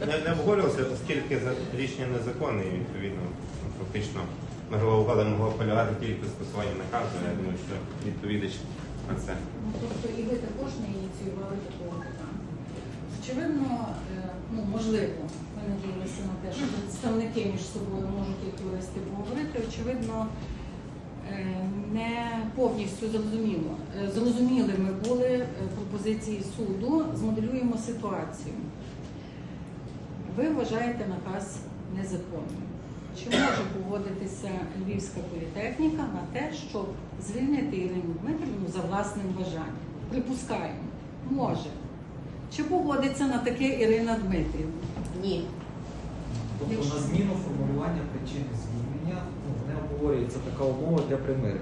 не, не обговорювалося, оскільки рішення незаконне і відповідно фактично мирова угода могла полягати тільки в скасуванні наказу. Я думаю, що відповідач на це. Ну, тобто і ви також не ініціювали такого питання. Очевидно, е, ну можливо, ми надіємося на те, що представники між собою можуть як юристи поговорити. Очевидно, е, не повністю зрозуміло. Е, Зрозумілими були е, пропозиції суду. Змоделюємо ситуацію. Ви вважаєте наказ незаконним. Чи може погодитися Львівська політехніка на те, щоб звільнити Ірину Дмитрівну за власним бажанням? Припускаємо, може. Чи погодиться на таке Ірина Дмитрівна? Ні. Тобто на зміну формулювання причини звільнення ну, не обговорюється така умова для примирення.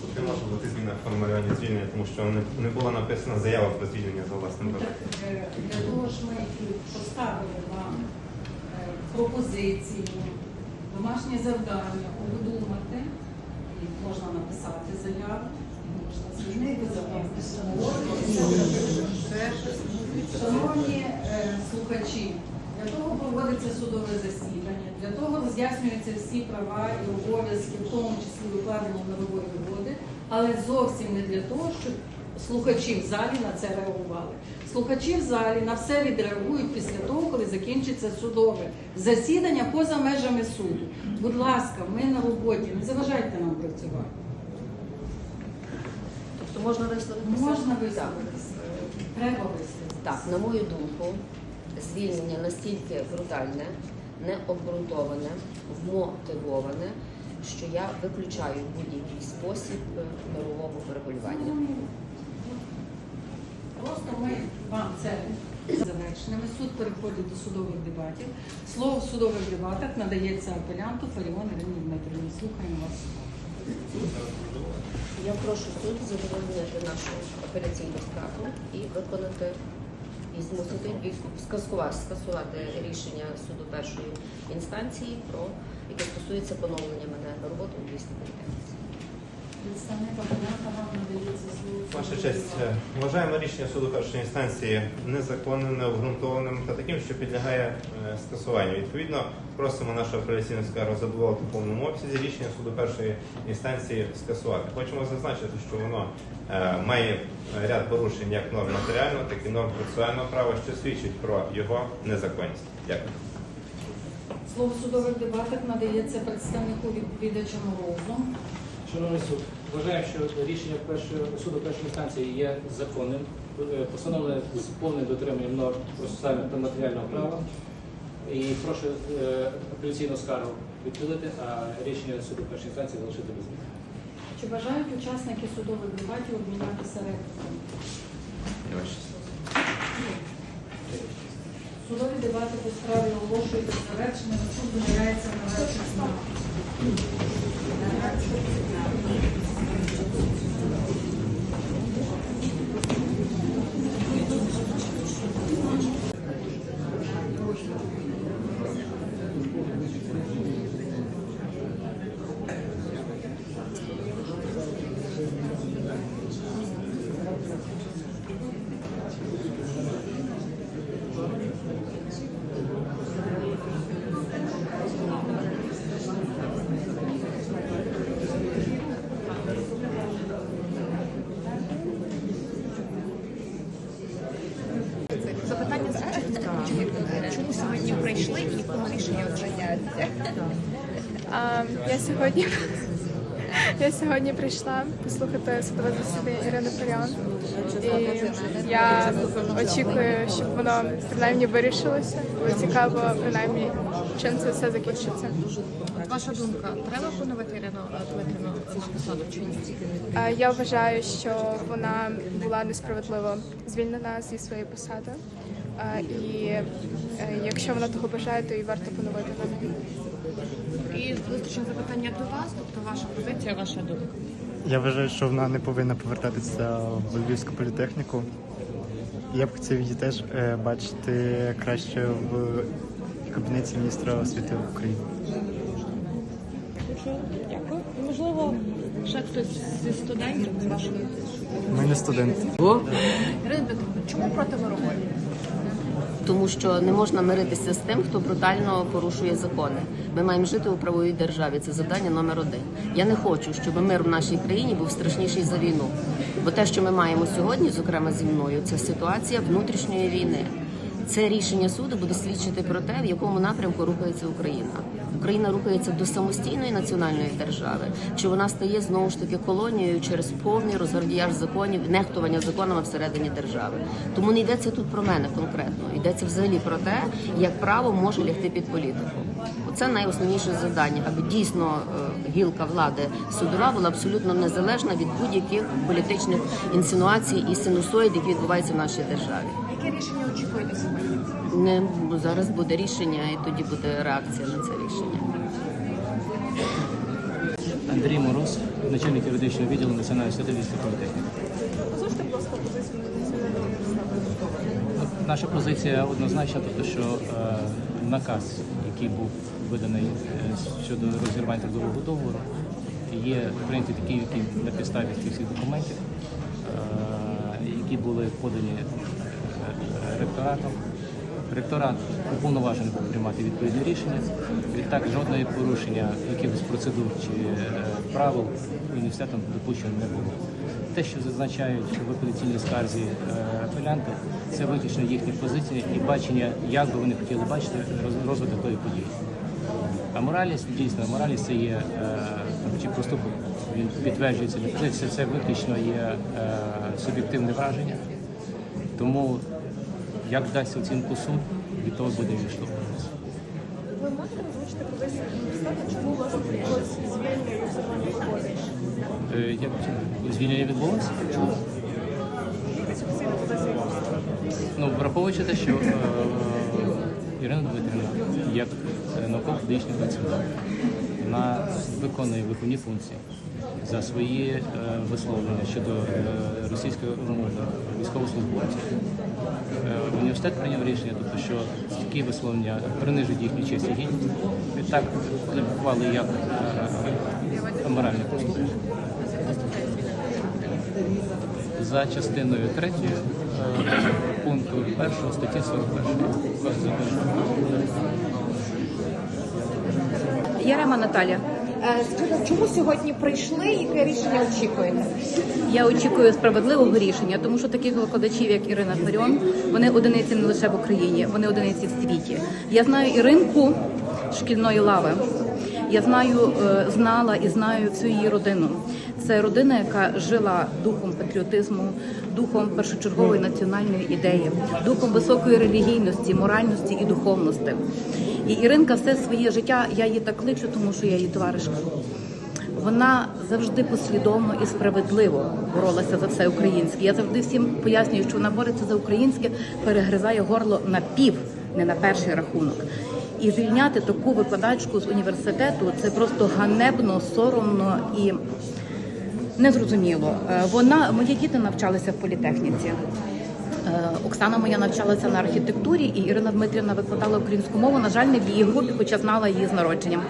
Тут не може бути зміна формулювання звільнення, тому що не, не була написана заява про звільнення за власним Ну, бажанням. е, Для того ж ми і поставили пропозицію, домашнє завдання обдумати, і можна написати заяву, можна звільнити за власним Шановні е, слухачі, для того проводиться судове засідання, для того роз'яснюються всі права і обов'язки, в тому числі викладення мирової угоди, але зовсім не для того, щоб слухачі в залі на це реагували. Слухачі в залі на все відреагують після того, коли закінчиться судове засідання поза межами суду. Будь ласка, ми на роботі, не заважайте нам працювати. Тобто можна висловитися? Можна висловитися, треба висловитися. Так, на мою думку, звільнення настільки брутальне, необґрунтоване, вмотивоване, що я виключаю будь-який спосіб е, мирового врегулювання. Просто ми вам це завершеними. Суд переходить до судових дебатів. Слово в судових дебатах надається апелянту Фаріон Ірині Дмитрівні. Слухаємо вас. Я прошу суд задовольнити нашу апеляційну скаргу і виконати і змусити Львівську скасувати, скасувати рішення суду першої інстанції, про яке стосується поновлення мене на роботу у Львівській Ваша честь, е, вважаємо рішення суду першої інстанції незаконним, необґрунтованим та таким, що підлягає е, скасуванню. Відповідно, просимо нашу апеляційну скаргу задоволити в повному обсязі рішення суду першої інстанції скасувати. Хочемо зазначити, що воно е, має ряд порушень як норм матеріального, так і норм процесуального права, що свідчить про його незаконність. Дякую. Слово в судових дебатах надається представнику відповідача Морозу. Шановний суд, вважаю, що рішення першої суду першої інстанції є законним, е, постановлене з повним дотриманням норм процесуального та матеріального права. І прошу е, апеляційну скаргу відхилити, а рішення суду першої інстанції залишити без змін. Чи бажають учасники судових дебатів обмінятися репліками? Судові дебати по справі оголошуються завершеними. Суд довіряється на вечір знову. Запитання звучить так. Чому сьогодні прийшли і якому рішенню обжиняться? А, я сьогодні я сьогодні прийшла послухати судове засідання Ірини Фаріон. І я очікую, щоб воно принаймні вирішилося. Бо цікаво, принаймні, чим це все закінчиться. Ваша думка, треба поновити Ірину Дмитрівну на посаду чи ні? Я вважаю, що вона була несправедливо звільнена зі своєї посади. І е, якщо вона того бажає, то і варто поновити. І зустрічне запитання до вас, тобто ваша позиція, ваша думка. Я вважаю, що вона не повинна повертатися в Львівську політехніку. Я б хотів її теж е, бачити краще в кабінеті міністра освіти України. Дякую. Можливо, ще хтось зі студентів з вашої У мене студент. Ірина Дмитрівна, чому проти? Тому що не можна миритися з тим, хто брутально порушує закони. Ми маємо жити у правовій державі. Це завдання номер один. Я не хочу, щоб мир в нашій країні був страшніший за війну. Бо те, що ми маємо сьогодні, зокрема зі мною, це ситуація внутрішньої війни. Це рішення суду буде свідчити про те, в якому напрямку рухається Україна. Україна рухається до самостійної національної держави, чи вона стає знову ж таки колонією через повний розгардіяж законів, нехтування законами всередині держави. Тому не йдеться тут про мене конкретно, йдеться взагалі про те, як право може лягти під політику. Оце найосновніше завдання, аби дійсно е, гілка влади судова була абсолютно незалежна від будь-яких політичних інсинуацій і синусоїд, які відбуваються в нашій державі. Яке рішення очікуєте сьогодні? Не зараз буде рішення, і тоді буде реакція на це рішення. Андрій Мороз, начальник юридичного відділу Національної статистики політехніки. Озвучте, будь ласка, позицію Наша позиція однозначна, тобто, що е, наказ, який був виданий е, щодо розірвання трудового договору, є прийнятий такий, який на підставі цих всіх документів, е, які були подані ректоратом. Ректорат уповноважений був приймати відповідне рішення. Відтак жодної порушення якихось процедур чи е, правил університетом допущено не було. Те, що зазначають в апеляційній скарзі е, апелянти, це виключно їхні позиції і бачення, як би вони хотіли бачити розвиток тої події. А моральність дійсно моральність це є е, чи проступок. Він підтверджується не це виключно є суб'єктивне враження. Тому як дасть оцінку суд, від того буде відштовхуватися. Ви можете озвучити позицію університету, чому відбулося звільнення коледж? Е, звільнення відбулося? Чому? Ну, враховуючи те, що е, Ірина Дмитрівна, як науково-педагогічний працівник, вона виконує виховні функції за свої е, висловлення щодо е, російської мови військовослужбовців. Е, Університет прийняв рішення, тобто, що такі висловлення принижують їхню честь і гідність. Відтак кваліфікували як е, аморальне поступлення. за частиною 3 пункту 1 статті 41 Кодексу законів. Ярема Наталя. Е, скажіть, Чому сьогодні прийшли? Яке рішення очікуєте? Я очікую справедливого рішення, тому що таких викладачів, як Ірина Фаріон, вони одиниці не лише в Україні, вони одиниці в світі. Я знаю Іринку з шкільної лави. Я знаю, е, знала і знаю всю її родину. Це родина, яка жила духом патріотизму, духом першочергової національної ідеї, духом високої релігійності, моральності і духовності. І Іринка все своє життя, я її так кличу, тому що я її товаришка. Вона завжди послідовно і справедливо боролася за все українське. Я завжди всім пояснюю, що вона бореться за українське, перегризає горло на пів, не на перший рахунок. І звільняти таку викладачку з університету це просто ганебно, соромно і незрозуміло. Е, Вона мої діти навчалися в політехніці. Е, Оксана моя навчалася на архітектурі, і Ірина Дмитрівна викладала українську мову. На жаль, не в її групі, хоча знала її з народженням.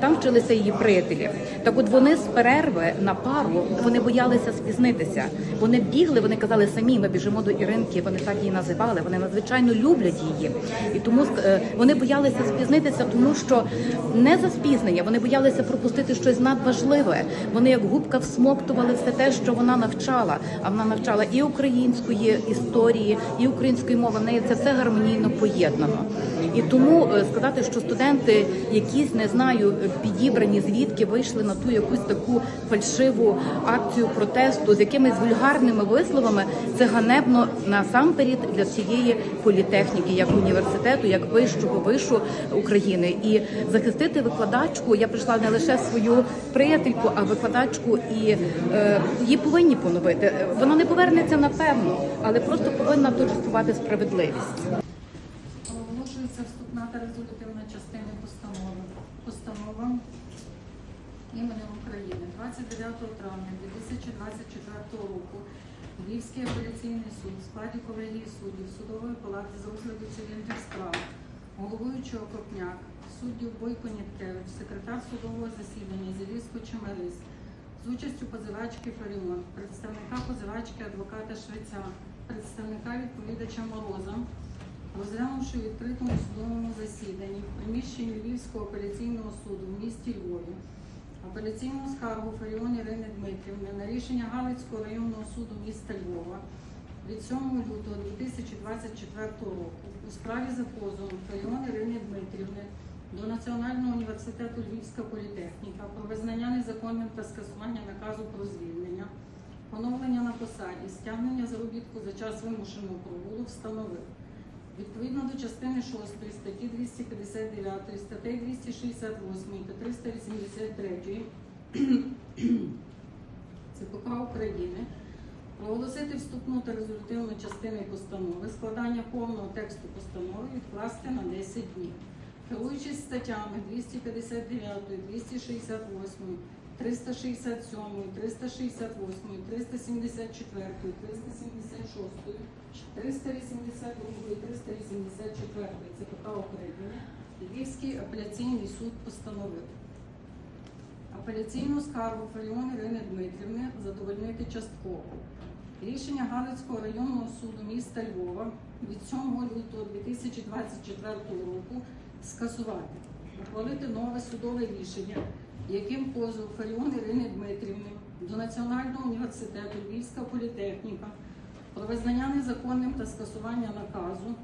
Там вчилися її приятелі. Так, от вони з перерви на пару вони боялися спізнитися. Вони бігли, вони казали самі, ми біжимо до Іринки. Вони так її називали. Вони надзвичайно люблять її. І тому е, вони боялися спізнитися, тому що не за спізнення, вони боялися пропустити щось надважливе. Вони як губка всмоктували все те, що вона навчала. А вона навчала і української історії, і української мови. В неї це все гармонійно поєднано. І тому е, сказати, що студенти якісь не знаю, підібрані звідки вийшли на ту якусь таку фальшиву акцію протесту з якимись вульгарними висловами, це ганебно насамперед для всієї політехніки, як університету, як вищого вишу України. І захистити викладачку я прийшла не лише свою приятельку, а викладачку, і е, її повинні поновити. Е, Вона не повернеться напевно, але просто повинна торжествувати справедливість. Оголошується вступна та резолютивна частина постанови. Постанова іменем України 29 травня 2024 року Львівський апеляційний суд в складі колегії суддів судової палати з розгляду цивільних справ, головуючого Копняк, суддів Бойко Ніткевич, секретар судового засідання Зіліско Чемерис, з участю позивачки Фаріон, представника позивачки адвоката Швеця, представника відповідача Мороза, розглянувши у відкритому судовому засіданні в приміщенні Львівського апеляційного суду в місті Львові апеляційну скаргу Фаріон Ірини Дмитрівни на рішення Галицького районного суду міста Львова від 7 лютого 2024 року у справі за позовом Фаріон Ірини Дмитрівни до Національного університету Львівська політехніка про визнання незаконним та скасування наказу про звільнення, поновлення на посаді, стягнення заробітку за час вимушеного прогулу встановив. Відповідно до частини 6 статті 259, статей 268 та 383 ЦПК України проголосити вступну та результативну частини постанови, складання повного тексту постанови відкласти на 10 днів. Керуючись статтями 259, 268, 367, 368, 374, 376, 382 і 384 ЦПК України Львівський апеляційний суд постановив. Апеляційну скаргу Фаріон Ірини Дмитрівни задовольнити частково. Рішення Галицького районного суду міста Львова від 7 лютого 2024 року скасувати, ухвалити нове судове рішення, яким позов Фаріон Ірини Дмитрівни до Національного університету Львівська політехніка про визнання незаконним та скасування наказу,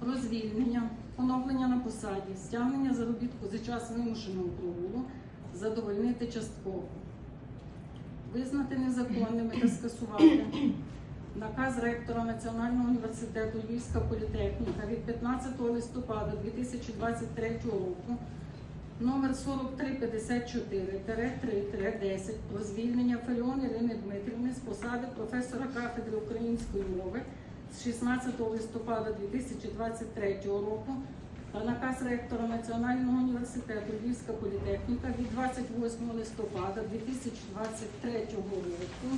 про звільнення, поновлення на посаді, стягнення заробітку за час вимушеного прогулу задовольнити частково, визнати незаконними та скасувати наказ ректора Національного університету Львівська політехніка від 15 листопада 2023 року номер 4354-3-10 про звільнення Фаріон Ірини Дмитрівни з посади професора кафедри української мови з 16 листопада 2023 року та наказ ректора Національного університету Львівська політехніка від 28 листопада 2023 року.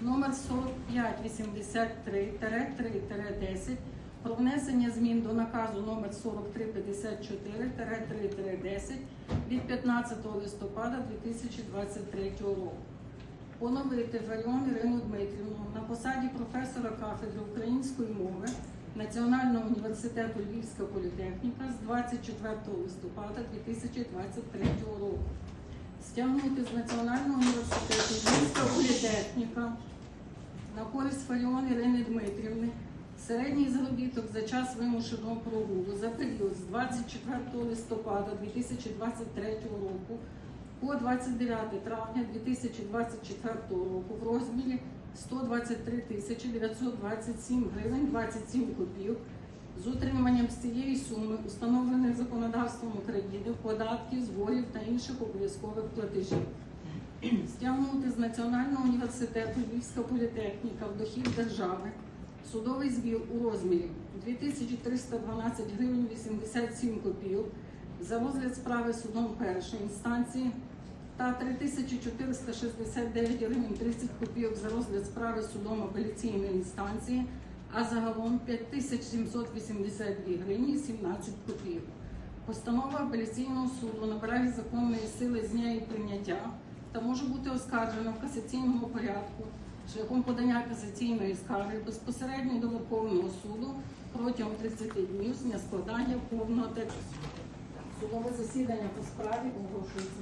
Номер 4583-3-10 про внесення змін до наказу номер 4354-3-10 від 15 листопада 2023 року. Поновити Фаріон Ірину Дмитрівну на посаді професора кафедри української мови Національного університету Львівська політехніка з 24 листопада 2023 року. Стягнути з Національного університету Львівська політехніка на користь Фаріон Ірини Дмитрівни середній заробіток за час вимушеного прогулу за період з 24 листопада 2023 року по 29 травня 2024 року в розмірі 123 тисячі 927 гривень 27 копійок з утриманням з цієї суми, установлених законодавством України, податків, зборів та інших обов'язкових платежів. Стягнути з Національного університету Львівська політехніка в дохід держави судовий збір у розмірі 2312 гривень 87 копійок за розгляд справи судом першої інстанції та 3469 гривень 30 копійок за розгляд справи судом апеляційної інстанції, а загалом 5782 гривні 17 копійок. Постанова апеляційного суду набирає законної сили з дня її прийняття та може бути оскаржена в касаційному порядку шляхом подання касаційної скарги безпосередньо до Верховного суду протягом 30 днів з дня складання повного тексту. Судове засідання по справі оголошується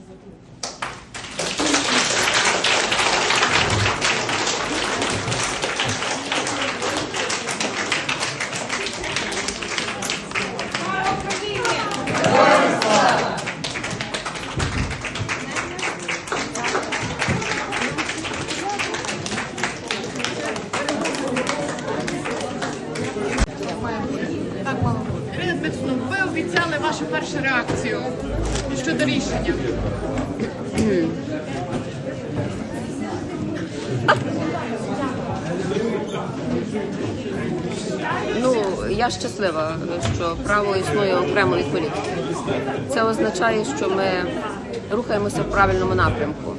Ну, я щаслива, що право існує окремо від політики. Це означає, що ми рухаємося в правильному напрямку.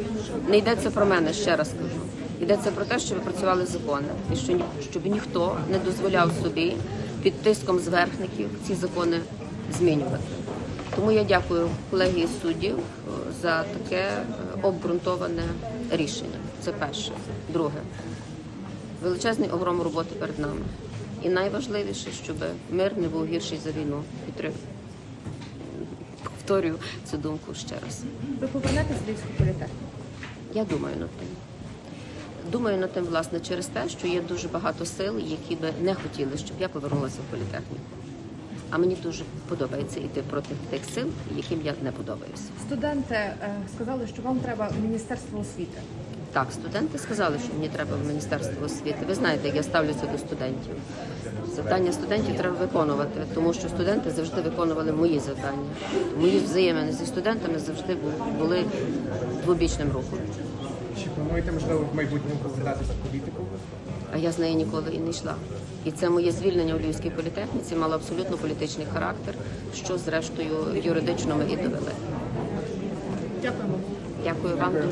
Не йдеться про мене, ще раз кажу. Йдеться про те, щоб працювали закони, і що щоб ніхто не дозволяв собі під тиском зверхників ці закони змінювати. Тому я дякую колегії суддів за таке е, обґрунтоване рішення. Це перше. Друге, величезний огром роботи перед нами. І найважливіше, щоб мир не був гірший за війну. Підтрим... Повторюю цю думку ще раз. Ви повернетесь в Львівську політехніку? Я думаю над тим. Думаю над тим, власне, через те, що є дуже багато сил, які би не хотіли, щоб я повернулася в політехніку. А мені дуже подобається йти проти тих сил, яким я не подобаюся. Студенти е, сказали, що вам треба Міністерство освіти. Так, студенти сказали, що мені треба в міністерство освіти. Ви знаєте, як я ставлюся до студентів. Завдання студентів треба виконувати, тому що студенти завжди виконували мої завдання. Мої взаємини зі студентами завжди були двобічним рухом. Чи плануєте, можливо, в майбутньому повертатися в політику? А я з неї ніколи і не йшла. І це моє звільнення у Львівській політехніці мало абсолютно політичний характер, що зрештою юридично ми і довели. Дякуємо. Дякую вам.